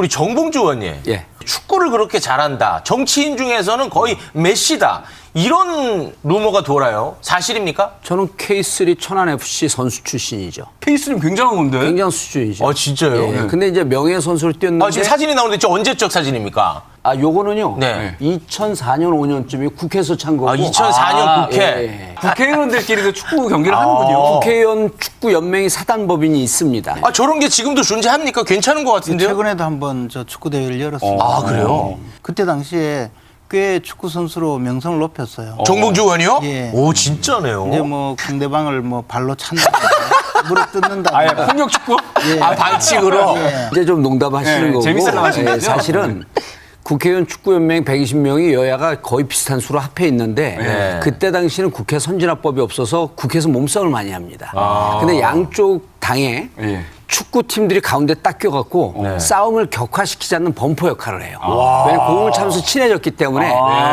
우리 정봉주 의원님. 예. 축구를 그렇게 잘한다. 정치인 중에서는 거의 메시다. 이런 루머가 돌아요. 사실입니까? 저는 K3 천안 FC 선수 출신이죠. 페이스는 굉장한 건데. 굉장한 수준이죠. 아, 진짜요? 예. 근데 이제 명예 선수를 뛰었는데 아, 지금 사진이 나오는데 저 언제적 사진입니까? 아, 요거는요. 네. 2004년 5년쯤에 국회에서 찬 거고. 아, 2004년 아, 국회. 예. 국회의원들끼리도 축구 경기를 하는군요. 국회의원 축구 연맹이 사단법인이 있습니다. 아, 저런 게 지금도 존재합니까? 괜찮은 것 같은데요? 최근에도 한번 저 축구 대회를 열었습니다. 아, 그래요? 그때 당시에 꽤 축구 선수로 명성을 높였어요. 정봉주 의원이요? 예. 오, 진짜네요. 이제 뭐 상대방을 뭐 발로 찬다, 물어 뜯는다. 아예 폭력 축구? 예. 아, 반칙으로? 이제 좀 농담하시는 네, 거고. 재밌으려고 하신 예, 거죠? 사실은 국회의원 축구연맹 120명이 여야가 거의 비슷한 수로 합해 있는데 네. 그때 당시는 국회 선진화법이 없어서 국회에서 몸싸움을 많이 합니다. 아. 근데 양쪽 당에 예. 축구 팀들이 가운데 딱 껴갖고 네. 싸움을 격화시키지 않는 범퍼 역할을 해요. 왜냐면 공을 차면서 친해졌기 때문에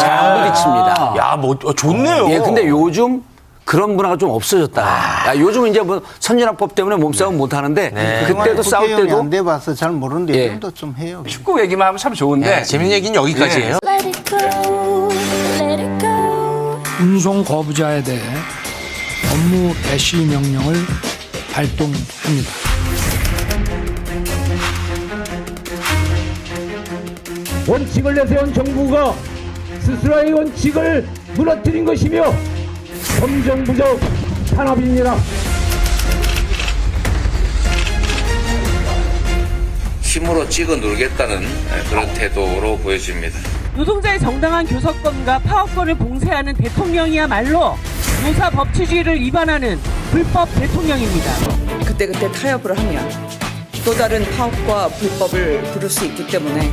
잘 안 부딪힙니다. 야, 뭐, 어, 좋네요. 예, 근데 요즘 그런 문화가 좀 없어졌다. 야, 요즘 이제 뭐 선진화법 때문에 몸싸움 못 하는데 네. 그때도 싸울 때도 안 돼봐서 잘 모르는데 예. 좀더 좀 해요. 축구 얘기만 하면 참 좋은데. 네, 재밌는 얘기는 여기까지예요. Let it go, let it go. 운송 거부자에 대해 업무 배시 명령을 발동합니다. 원칙을 내세운 정부가 스스로의 원칙을 무너뜨린 것이며 검정부적 탄압입니다. 힘으로 찍어 누르겠다는 그런 태도로 보여집니다. 노동자의 정당한 교섭권과 파업권을 봉쇄하는 대통령이야말로 노사 법치주의를 위반하는 불법 대통령입니다. 그때그때 타협을 하면 또 다른 파업과 불법을 부를 수 있기 때문에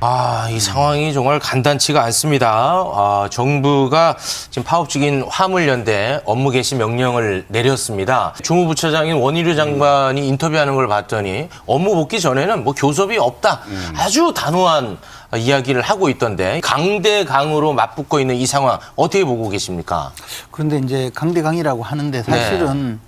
아, 이 상황이 정말 간단치가 않습니다. 아, 정부가 지금 파업 중인 화물연대 업무 개시 명령을 내렸습니다. 주무부처장인 원희룡 장관이 인터뷰하는 걸 봤더니 업무 복귀 전에는 뭐 교섭이 없다. 아주 단호한 이야기를 하고 있던데 강대강으로 맞붙고 있는 이 상황 어떻게 보고 계십니까? 그런데 이제 강대강이라고 하는데 사실은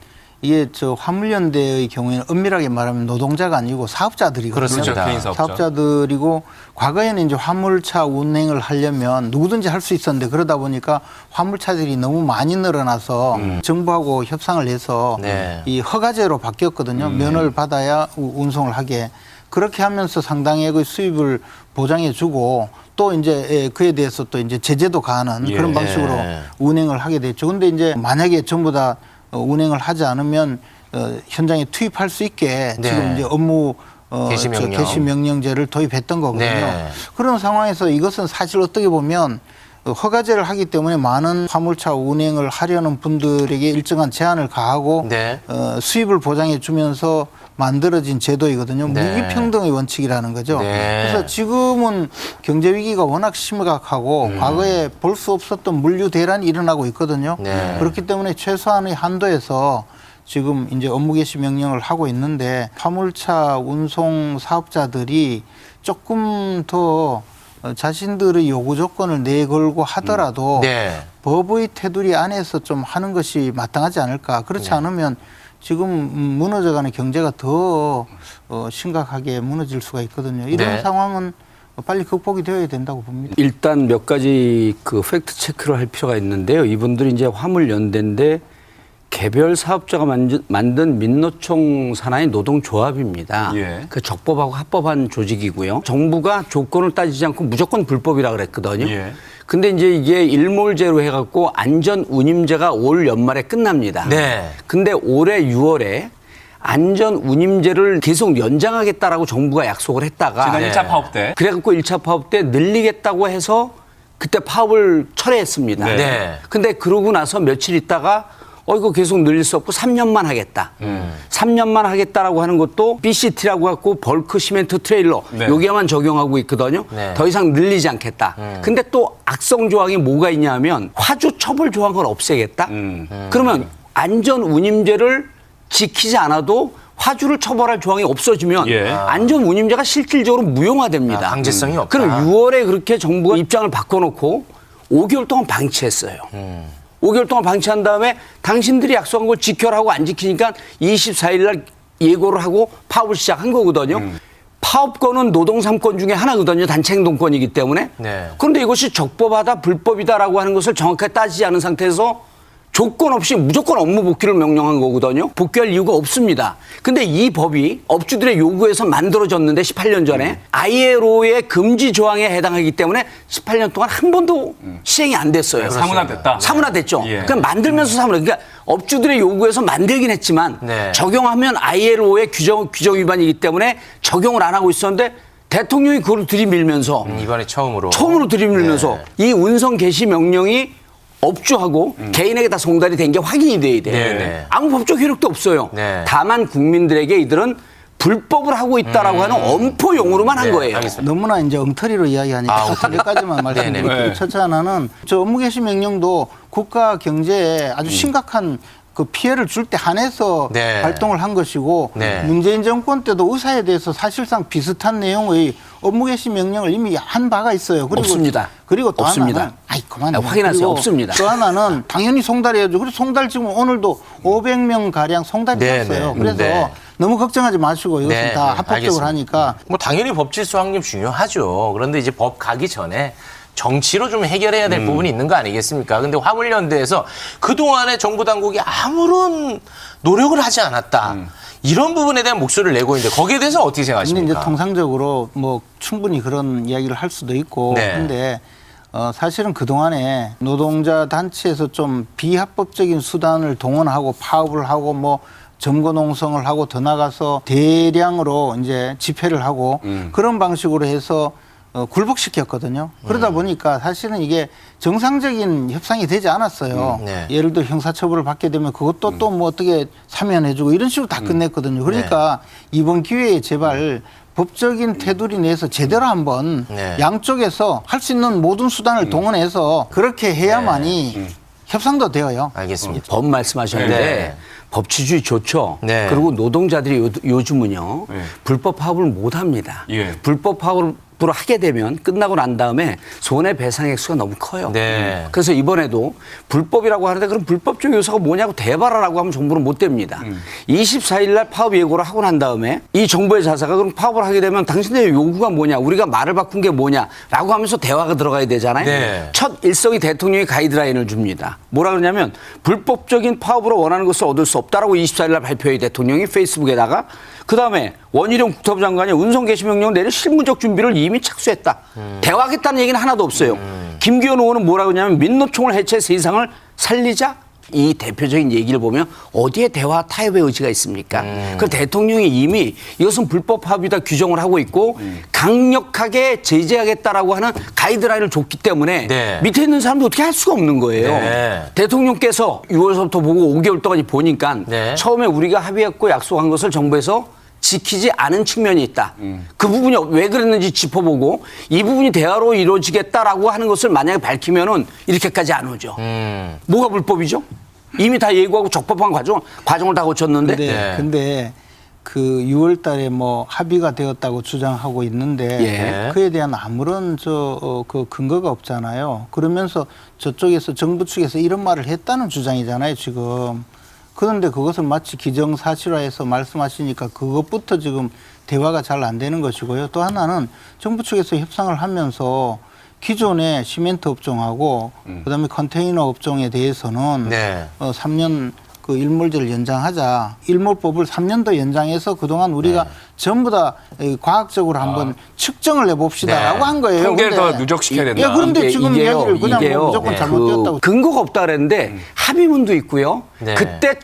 이게 저 화물연대의 경우에는 엄밀하게 말하면 노동자가 아니고 사업자들이거든요. 그렇습니다. 개인 사업자. 사업자들이고 과거에는 이제 화물차 운행을 하려면 누구든지 할 수 있었는데 그러다 보니까 화물차들이 너무 많이 늘어나서 정부하고 협상을 해서 네. 이 허가제로 바뀌었거든요. 면허를 받아야 우- 운송을 하게 그렇게 하면서 상당액의 수입을 보장해 주고 또 이제 예, 그에 대해서 또 이제 제재도 가하는 예. 그런 방식으로 운행을 하게 됐죠. 근데 이제 만약에 전부 다 어, 운행을 하지 않으면 어, 현장에 투입할 수 있게 네. 지금 이제 업무 어, 개시 저 명령. 개시 명령제를 도입했던 거거든요. 네. 그런 상황에서 이것은 사실 어떻게 보면 어, 허가제를 하기 때문에 많은 화물차 운행을 하려는 분들에게 일정한 제한을 가하고 네. 어, 수입을 보장해 주면서 만들어진 제도이거든요. 네. 무기평등의 원칙이라는 거죠. 네. 그래서 지금은 경제 위기가 워낙 심각하고 음. 과거에 볼 수 없었던 물류 대란이 일어나고 있거든요. 네. 그렇기 때문에 최소한의 한도에서 지금 이제 업무 개시 명령을 하고 있는데 화물차 운송 사업자들이 조금 더 어, 자신들의 요구 조건을 내걸고 하더라도 네. 법의 테두리 안에서 좀 하는 것이 마땅하지 않을까. 그렇지 않으면 지금 음, 무너져가는 경제가 더 어, 심각하게 무너질 수가 있거든요. 이런 네. 상황은 빨리 극복이 되어야 된다고 봅니다. 일단 몇 가지 그 팩트 체크를 할 필요가 있는데요. 이분들이 이제 화물 연대인데 개별 사업자가 만든, 민노총 산하의 노동조합입니다. 예. 그 적법하고 합법한 조직이고요. 정부가 조건을 따지지 않고 무조건 불법이라 그랬거든요. 예. 근데 이제 이게 일몰제로 해갖고 안전 운임제가 올 연말에 끝납니다. 네. 근데 올해 6월에 안전 운임제를 계속 연장하겠다라고 정부가 약속을 했다가 지난 네. 1차 파업 때. 그래갖고 1차 파업 때 늘리겠다고 해서 그때 파업을 철회했습니다. 네. 네. 근데 그러고 나서 며칠 있다가 어 이거 계속 늘릴 수 없고 3년만 하겠다. 음. 3년만 하겠다라고 하는 것도 BCT라고 갖고 벌크 시멘트 트레일러 네. 여기에만 적용하고 있거든요. 네. 더 이상 늘리지 않겠다. 근데 또 악성 조항이 뭐가 있냐면 화주 처벌 조항을 없애겠다. 음. 그러면 안전 운임제를 지키지 않아도 화주를 처벌할 조항이 없어지면 예. 안전 운임제가 실질적으로 무용화됩니다. 아, 강제성이 없다. 그럼 6월에 그렇게 정부가 입장을 바꿔놓고 5개월 동안 방치했어요. 5개월 동안 방치한 다음에 당신들이 약속한 걸 지켜라고 안 지키니까 24일 날 예고를 하고 파업을 시작한 거거든요. 파업권은 노동 3권 중에 하나거든요. 단체 행동권이기 때문에. 네. 그런데 이것이 적법하다, 불법이다라고 하는 것을 정확하게 따지지 않은 상태에서 조건 없이 무조건 업무 복귀를 명령한 거거든요. 복귀할 이유가 없습니다. 근데 이 법이 업주들의 요구에서 만들어졌는데 18년 전에 ILO의 금지 조항에 해당하기 때문에 18년 동안 한 번도 시행이 안 됐어요. 사문화됐다. 사문화됐죠. 예. 그냥 만들면서 사문화. 그러니까 업주들의 요구에서 만들긴 했지만 네. 적용하면 ILO의 규정 규정 위반이기 때문에 적용을 안 하고 있었는데 대통령이 그걸 들이밀면서 음, 이번에 처음으로. 처음으로 들이밀면서 네. 이 운송 개시 명령이 업주하고 개인에게 다 송달이 된 게 확인이 돼야 돼. 네, 네. 아무 법적 효력도 없어요. 네. 다만 국민들에게 이들은 불법을 하고 있다라고 하는 엄포 용어로만 한 네, 거예요. 알겠습니다. 너무나 이제 엉터리로 이야기하니까 아, 첫 여기까지만 말씀드릴게요. 네네. 첫째 하나는 저 업무 개시 명령도 국가 경제에 아주 심각한 그 피해를 줄 때 한해서 네. 발동을 한 것이고 네. 문재인 정권 때도 의사에 대해서 사실상 비슷한 내용의 업무 개시 명령을 이미 한 바가 있어요. 그리고 없습니다. 그리고 또 없습니다. 하나는 아이 그만 아, 확인하세요. 없습니다. 또 하나는 당연히 송달해야죠. 그래서 송달 지금 오늘도 500명 가량 송달이 네, 났어요. 네. 그래서 네. 너무 걱정하지 마시고 이것은 네, 다 네, 합법적으로 알겠습니다. 하니까 뭐 당연히 법질서 확립 중요하죠. 그런데 이제 법 가기 전에 정치로 좀 해결해야 될 부분이 있는 거 아니겠습니까? 근데 화물연대에서 그동안에 정부 당국이 아무런 노력을 하지 않았다. 이런 부분에 대한 목소리를 내고 있는데 거기에 대해서 어떻게 근데 이제 생각하십니까? 통상적으로 뭐 충분히 그런 이야기를 할 수도 있고 네. 근데 어 사실은 그동안에 노동자 단체에서 좀 비합법적인 수단을 동원하고 파업을 하고 뭐 점거 농성을 하고 더 나가서 대량으로 이제 집회를 하고 그런 방식으로 해서 어, 굴복시켰거든요. 그러다 보니까 사실은 이게 정상적인 협상이 되지 않았어요. 음, 네. 예를 들어 형사처벌을 받게 되면 그것도 또 뭐 어떻게 사면해주고 이런 식으로 다 끝냈거든요. 그러니까 이번 기회에 제발 법적인 테두리 내에서 제대로 한번 네. 양쪽에서 할 수 있는 모든 수단을 동원해서 그렇게 해야만이 협상도 되어요. 알겠습니다. 법 말씀하셨는데 네. 법치주의 좋죠. 네. 그리고 노동자들이 요, 요즘은요 네. 불법 파업을 못 합니다. 예. 불법 파업을 하게 되면 끝나고 난 다음에 손해 배상 액수가 너무 커요. 네. 그래서 이번에도 불법이라고 하는데 그럼 불법적 요소가 뭐냐고 대발하라고 하면 정부는 못 됩니다. 24일 날 파업 예고를 하고 난 다음에 이 정부의 자세가 그럼 파업을 하게 되면 당신의 요구가 뭐냐 우리가 말을 바꾼 게 뭐냐라고 하면서 대화가 들어가야 되잖아요. 네. 첫 일성이 대통령이 가이드라인을 줍니다. 뭐라 그러냐면 불법적인 파업으로 원하는 것을 얻을 수 없다라고 24일 날 발표해 대통령이 페이스북에다가 그 다음에 원희룡 국토부 장관이 운송 개시 명령 내릴 실무적 준비를 이미 착수했다. 대화하겠다는 얘기는 하나도 없어요. 김기현 의원은 뭐라 그러냐면 민노총을 해체 세상을 살리자 이 대표적인 얘기를 보면 어디에 대화 타협의 의지가 있습니까? 그 대통령이 이미 이것은 불법 합의다 규정을 하고 있고 강력하게 제재하겠다라고 하는 가이드라인을 줬기 때문에 네. 밑에 있는 사람도 어떻게 할 수가 없는 거예요. 네. 대통령께서 6월서부터 보고 5개월 동안 보니까 네. 처음에 우리가 합의했고 약속한 것을 정부에서 지키지 않은 측면이 있다. 그 부분이 왜 그랬는지 짚어보고 이 부분이 대화로 이루어지겠다라고 하는 것을 만약에 밝히면은 이렇게까지 안 오죠. 음. 뭐가 불법이죠? 이미 다 예고하고 적법한 과정, 과정을 다 거쳤는데 근데, 네. 근데 그 6월 달에 뭐 합의가 되었다고 주장하고 있는데 예. 그에 대한 아무런 저그 근거가 없잖아요. 그러면서 저쪽에서 정부 측에서 이런 말을 했다는 주장이잖아요, 지금. 그런데 그것을 마치 기정사실화해서 말씀하시니까 그것부터 지금 대화가 잘 안 되는 것이고요. 또 하나는 정부 측에서 협상을 하면서 기존의 시멘트 업종하고 그다음에 컨테이너 업종에 대해서는 네. 어, 3년 그 일몰제를 연장하자. 일몰법을 3년 더 연장해서 그동안 우리가 네. 전부 다 이, 과학적으로 한번 측정을 해봅시다라고 네. 한 거예요. 통계를 근데 더 누적시켜야 된다. 예, 그런데 이게- 지금 이게요, 이야기를 그냥 이게요. 뭐 무조건 네. 잘못되었다고. 그 근거가 없다 그랬는데 합의문도 있고요. 네. 그때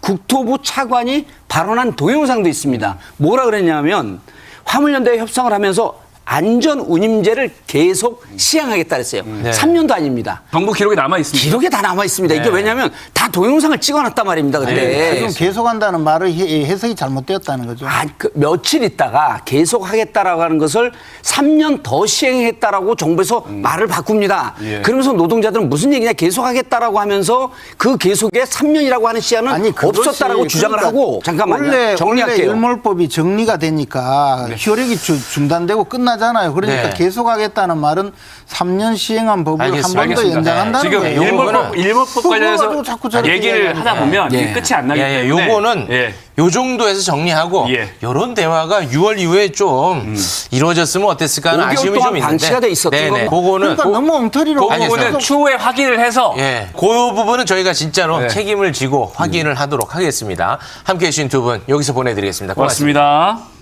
국토부 차관이 발언한 동영상도 있습니다. 뭐라 그랬냐면 화물연대 협상을 하면서 안전 운임제를 계속 시행하겠다 그랬어요. 네. 3년도 아닙니다. 정부 기록에 남아 있습니다. 기록에 다 남아 있습니다. 이게 네. 왜냐하면 다 동영상을 찍어놨단 말입니다. 네, 근데 지금 계속한다는 말의 해- 해석이 잘못되었다는 거죠. 아, 그 며칠 있다가 계속 하겠다라고 하는 것을 3년 더 시행했다라고 정부에서 말을 바꿉니다. 예. 그러면서 노동자들은 무슨 얘기냐 계속 하겠다라고 하면서 그 계속에 3년이라고 하는 시한은 그것이 없었다라고 주장을 그러니까 하고 잠깐만요. 원래 원래 정리할게요. 일몰법이 정리가 되니까 효력이 주- 중단되고 끝나지 하잖아요. 그러니까 네. 계속하겠다는 말은 3년 시행한 법을 한 알겠습니다. 번더 알겠습니다. 연장한다는 지금 거예요. 일몰법, 요거는- 일몰법 그거 관련해서 자꾸 저렇게 얘기를 하다. 보면 이게 예. 끝이 안 나기 예, 예, 때문에 요거는 예. 요 정도에서 정리하고 예. 요런 대화가 6월 이후에 좀 이루어졌으면 어땠을까 하는 5개월 아쉬움이 동안 좀 있는데. 방치가 돼 있었던 네네. 겁니다. 그거는 그러니까 너무 엉터리로 그 부분은. 추후에 확인을 해서 예, 그 부분은 저희가 진짜로 네. 책임을 지고 확인을 하도록 하겠습니다. 함께 해주신 두 분 여기서 보내드리겠습니다. 고맙습니다. 고맙습니다.